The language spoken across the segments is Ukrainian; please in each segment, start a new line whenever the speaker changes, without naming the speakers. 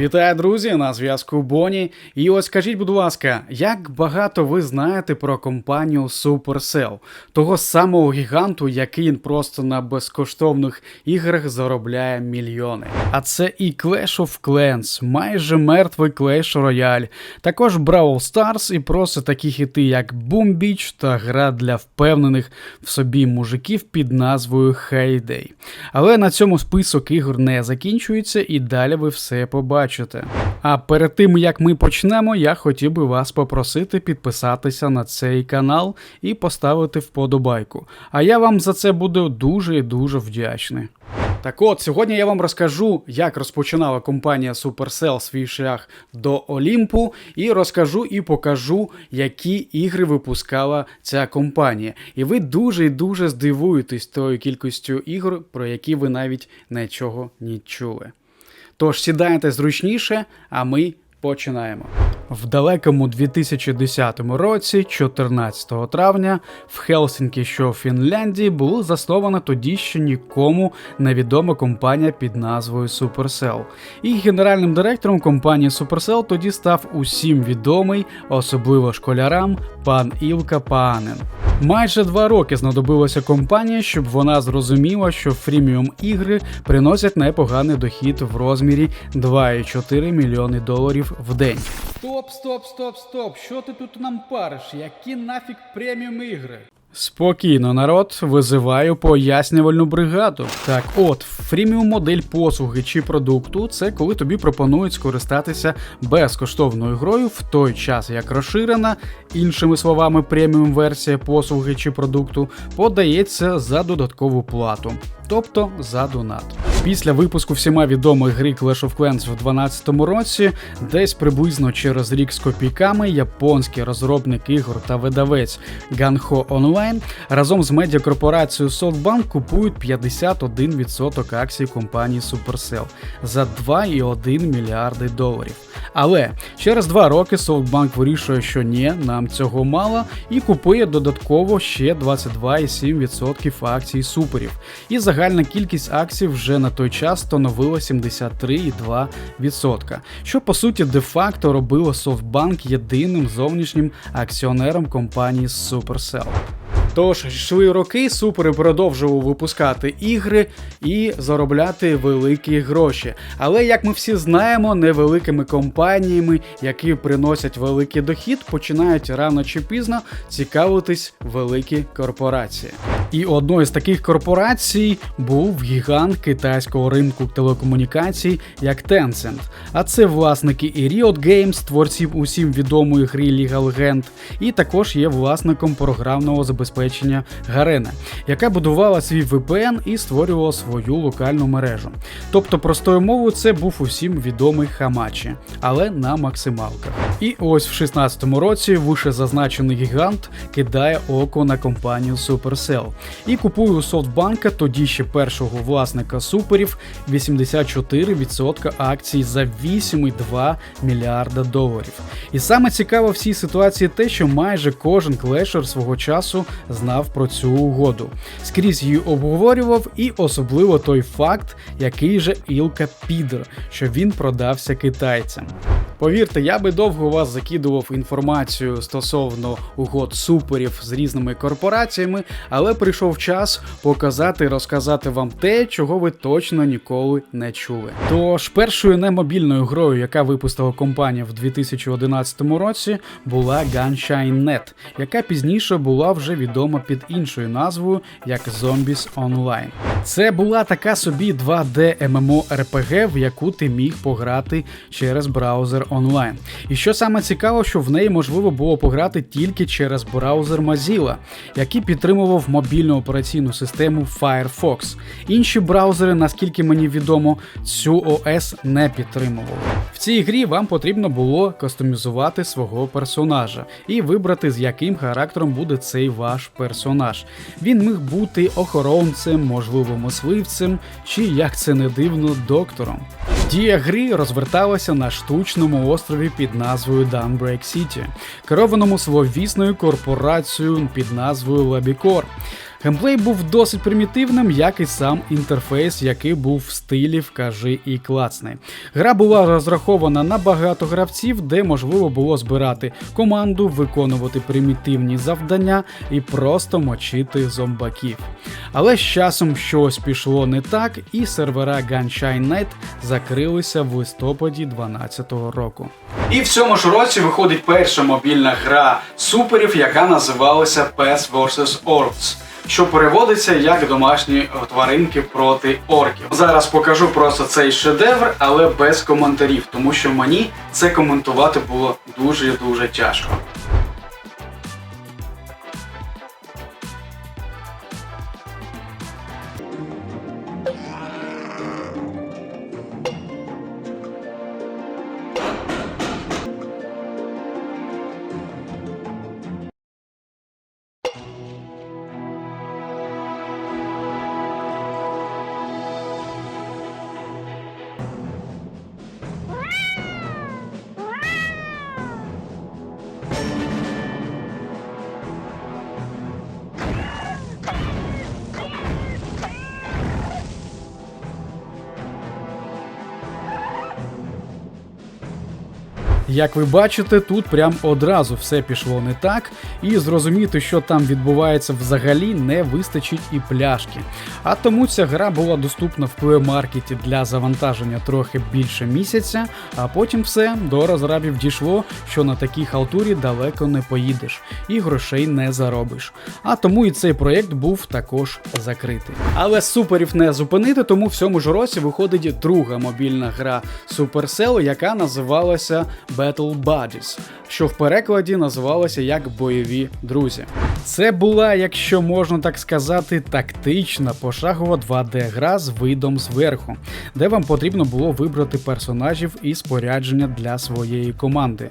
Вітаю, друзі! На зв'язку Боні. І ось скажіть, будь ласка, як багато ви знаєте про компанію Supercell, того самого гіганту, який просто на безкоштовних іграх заробляє мільйони. А це і Clash of Clans, майже мертвий Clash Royale, також Brawl Stars і просто такі хіти, як Boom Beach та гра для впевнених в собі мужиків під назвою Heyday. Але на цьому список ігор не закінчується, і далі ви все побачите. А перед тим як ми почнемо, я хотів би вас попросити підписатися на цей канал і поставити вподобайку. А я вам за це буду дуже і дуже вдячний. Так от, сьогодні я вам розкажу, як розпочинала компанія Supercell свій шлях до Олімпу, і розкажу і покажу, які ігри випускала ця компанія. І ви дуже і дуже здивуєтесь тою кількістю ігор, про які ви навіть нічого не чули. Тож сідайте зручніше, а ми починаємо. В далекому 2010 році, 14 травня, в Хелсінкі, що в Фінляндії, було заснована тоді ще нікому невідома компанія під назвою Supercell. І генеральним директором компанії Supercell тоді став усім відомий, особливо школярам, пан Ілка Паанен. Майже два роки знадобилося компанії, щоб вона зрозуміла, що фріміум ігри приносять непоганий дохід в розмірі 2,4 мільйони доларів в день. Стоп, стоп, стоп, стоп! Що ти тут нам париш? Які нафіг преміум ігри? Спокійно, народ, визиваю пояснювальну бригаду. Так, от, фріміум модель послуги чи продукту це коли тобі пропонують скористатися безкоштовною грою в той час, як розширена, іншими словами, преміум версія послуги чи продукту подається за додаткову плату, тобто за донат. Після випуску всіма відомої гри Clash of Clans в 2012 році, десь приблизно через рік з копійками, японський розробник ігор та видавець Ганхо Online разом з медіакорпорацією SoftBank купують 51% акцій компанії Supercell за 2,1 мільярди доларів. Але через два роки SoftBank вирішує, що ні, нам цього мало, і купує додатково ще 22,7% акцій суперів. І загальна кількість акцій вже на той час становила 73,2%, що по суті де-факто робило SoftBank єдиним зовнішнім акціонером компанії Supercell. Тож йшли роки, супери продовжували випускати ігри і заробляти великі гроші. Але як ми всі знаємо, невеликими компаніями, які приносять великий дохід, починають рано чи пізно цікавитись великі корпорації. І одною з таких корпорацій був гігант китайського ринку телекомунікацій, як Tencent. А це власники і Riot Games, творців усім відомої гри League of Legends, і також є власником програмного забезпечення Garena, яка будувала свій VPN і створювала свою локальну мережу. Тобто, простою мовою, це був усім відомий Хамачі, але на максималках. І ось в 16-му році вище зазначений гігант кидає око на компанію Supercell і купує у Софтбанка, тоді ще першого власника суперів, 84% акцій за 8,2 мільярда доларів. І саме цікаво в цій ситуації те, що майже кожен клешер свого часу знав про цю угоду. Скрізь її обговорював, і особливо той факт, який же Ілка підер, що він продався китайцям. Повірте, я би довго вас закидував інформацію стосовно угод суперів з різними корпораціями, але прийшов час показати і розказати вам те, чого ви точно ніколи не чули. Тож першою немобільною грою, яка випустила компанія в 2011 році, була Gunshine Net, яка пізніше була вже відома під іншою назвою як Zombies Online. Це була така собі 2D MMORPG, в яку ти міг пограти через браузер онлайн. І що саме цікаво, що в неї можливо було пограти тільки через браузер Mozilla, який підтримував мобільну операційну систему Firefox. Інші браузери, наскільки мені відомо, цю ОС не підтримували. В цій грі вам потрібно було кастомізувати свого персонажа і вибрати, з яким характером буде цей ваш персонаж. Він міг бути охоронцем, можливо, мисливцем, чи як це не дивно, доктором. Дія гри розверталася на штучному острові під назвою Dunbreak City, керованому словісною корпорацією під назвою Labicor. Геймплей був досить примітивним, як і сам інтерфейс, який був в стилі вкажи і клацни. Гра була розрахована на багато гравців, де можливо було збирати команду, виконувати примітивні завдання і просто мочити зомбаків. Але з часом щось пішло не так, і сервера Gunshine Net закрилися в листопаді 2012 року. І в цьому ж році виходить перша мобільна гра суперів, яка називалася Pets vs. Orcs. Що переводиться як домашні тваринки проти орків. Зараз покажу просто цей шедевр, але без коментарів, тому що мені це коментувати було дуже дуже тяжко. Як ви бачите, тут прям одразу все пішло не так, і зрозуміти, що там відбувається взагалі, не вистачить і пляшки. А тому ця гра була доступна в плей-маркеті для завантаження трохи більше місяця, а потім все до розрабів дійшло, що на такій халтурі далеко не поїдеш і грошей не заробиш. А тому і цей проєкт був також закритий. Але суперів не зупинити, тому в цьому ж році виходить друга мобільна гра Supercell, яка називалася Battle Buddies, що в перекладі називалося як бойові друзі. Це була, якщо можна так сказати, тактична пошагова 2D-гра з видом зверху, де вам потрібно було вибрати персонажів і спорядження для своєї команди.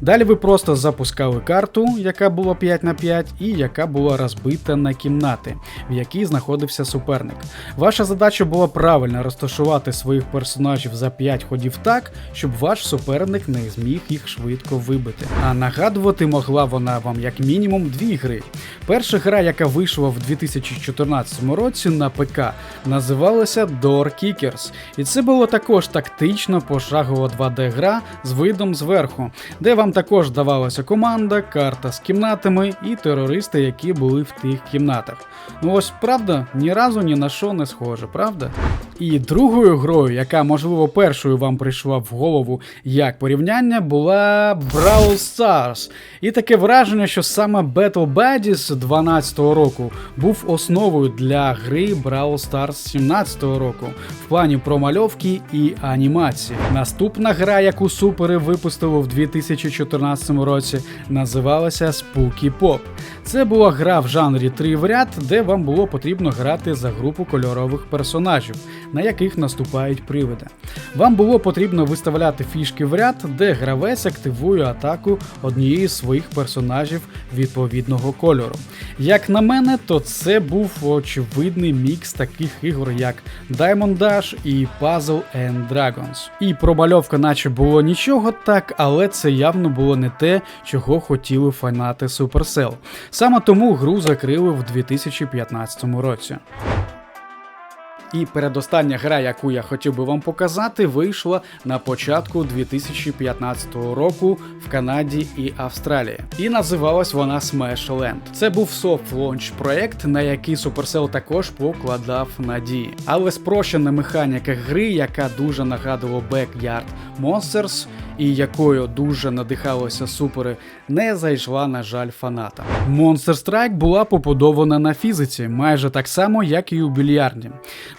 Далі ви просто запускали карту, яка була 5 на 5 і яка була розбита на кімнати, в якій знаходився суперник. Ваша задача була правильно розташувати своїх персонажів за 5 ходів так, щоб ваш суперник не зміг їх швидко вибити. А нагадувати могла вона вам як мінімум дві гри. Перша гра, яка вийшла в 2014 році на ПК, називалася Door Kickers. І це була також тактична пошагова 2D-гра з видом зверху, де вам також давалася команда, карта з кімнатами і терористи, які були в тих кімнатах. Ну ось правда, ні разу ні на що не схоже, правда? І другою грою, яка можливо першою вам прийшла в голову як порівняння, була Brawl Stars. І таке враження, що саме Battle Buddies 12 року був основою для гри Brawl Stars 17-го року в плані промальовки і анімації. Наступна гра, яку супери випустили в 2014 році, називалася Spooky Pop. Це була гра в жанрі 3 в ряд, де вам було потрібно грати за групу кольорових персонажів, на яких наступають привиди. Вам було потрібно виставляти фішки в ряд, де гравець активує атаку однієї з своїх персонажів відповідного кольору. Як на мене, то це був очевидний мікс таких ігор, як Diamond Dash і Puzzle and Dragons. І промальовка, наче було нічого так, але це явно було не те, чого хотіли фанати Supercell. Саме тому гру закрили в 2015 році. І передостання гра, яку я хотів би вам показати, вийшла на початку 2015 року в Канаді і Австралії. І називалась вона Smash Land. Це був soft launch проект, на який Supercell також покладав надії. Але спрощена механіка гри, яка дуже нагадувала Backyard Monsters, і якою дуже надихалися супери, не зайшла, на жаль, фаната. Monster Strike була побудована на фізиці, майже так само, як і у більярді.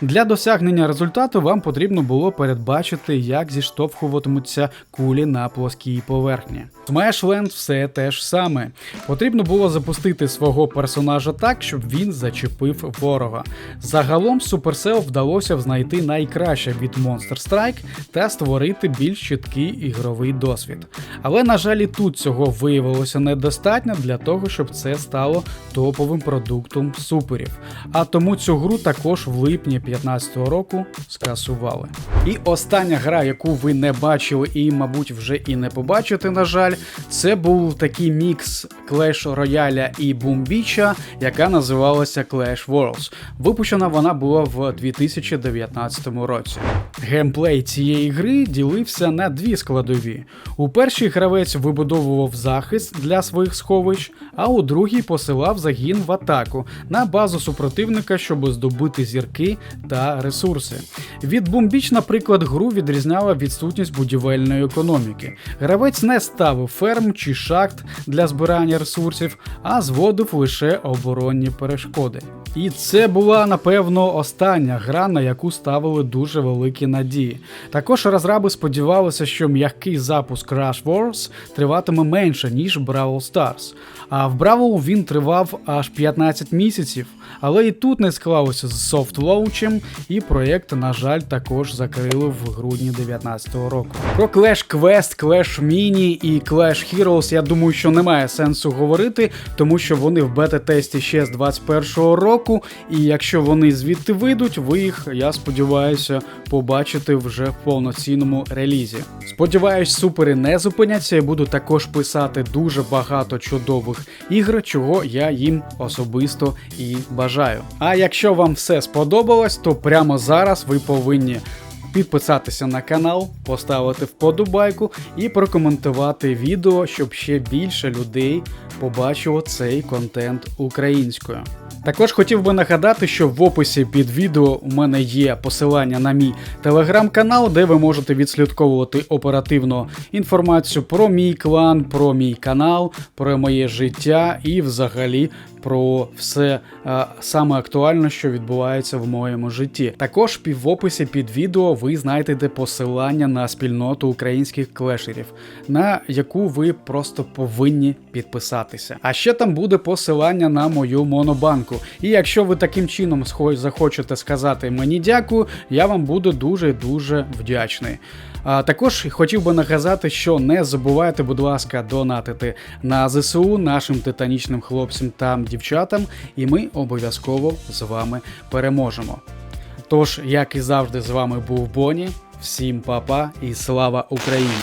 Для досягнення результату вам потрібно було передбачити, як зіштовхуватимуться кулі на плоскій поверхні. Smashland все те ж саме. Потрібно було запустити свого персонажа так, щоб він зачепив ворога. Загалом Supercell вдалося знайти найкраще від Monster Strike та створити більш чіткий ігровий ігровий досвід. Але, на жаль, і тут цього виявилося недостатньо для того, щоб це стало топовим продуктом суперів. А тому цю гру також в липні 2015 року скасували. І остання гра, яку ви не бачили і, мабуть, вже і не побачите, на жаль, це був такий мікс Clash Royale і Beach, яка називалася Clash Worlds. Випущена вона була в 2019 році. Геймплей цієї гри ділився на дві складові. У першій гравець вибудовував захист для своїх сховищ, а у другій посилав загін в атаку на базу супротивника, щоб здобути зірки та ресурси. Від Бомбіч, наприклад, гру відрізняла відсутність будівельної економіки. Гравець не ставив ферм чи шахт для збирання ресурсів, а зводив лише оборонні перешкоди. І це була напевно остання гра, на яку ставили дуже великі надії. Також розраби сподівалися, що м'який запуск Rush Wars триватиме менше ніж Brawl Stars. А в Бравл він тривав аж 15 місяців, але і тут не склалося з софт-лоучем, і проєкт, на жаль, також закрили в грудні 2019 року. Про Clash Quest, Clash Mini і Clash Heroes я думаю, що немає сенсу говорити, тому що вони в бета-тесті ще з 21-го року, і якщо вони звідти вийдуть, ви їх, я сподіваюся, побачите вже в повноцінному релізі. Сподіваюсь, супери не зупиняться і буду також писати дуже багато чудових ігр, чого я їм особисто і бажаю. А якщо вам все сподобалось, то прямо зараз ви повинні. Підписатися на канал, поставити вподобайку і прокоментувати відео, щоб ще більше людей побачило цей контент українською. Також хотів би нагадати, що в описі під відео у мене є посилання на мій телеграм-канал, де ви можете відслідковувати оперативно інформацію про мій клан, про мій канал, про моє життя і взагалі про все е, саме актуальне, що відбувається в моєму житті. Також в описі під відео ви знайдете посилання на спільноту українських клешерів, на яку ви просто повинні підписатися. А ще там буде посилання на мою монобанку. І якщо ви таким чином захочете сказати мені дякую, я вам буду дуже дуже вдячний. А також хотів би наказати, що не забувайте, будь ласка, донатити на ЗСУ нашим титанічним хлопцям та дівчатам, і ми обов'язково з вами переможемо. Тож, як і завжди, з вами був Боні. Всім па-па і слава Україні!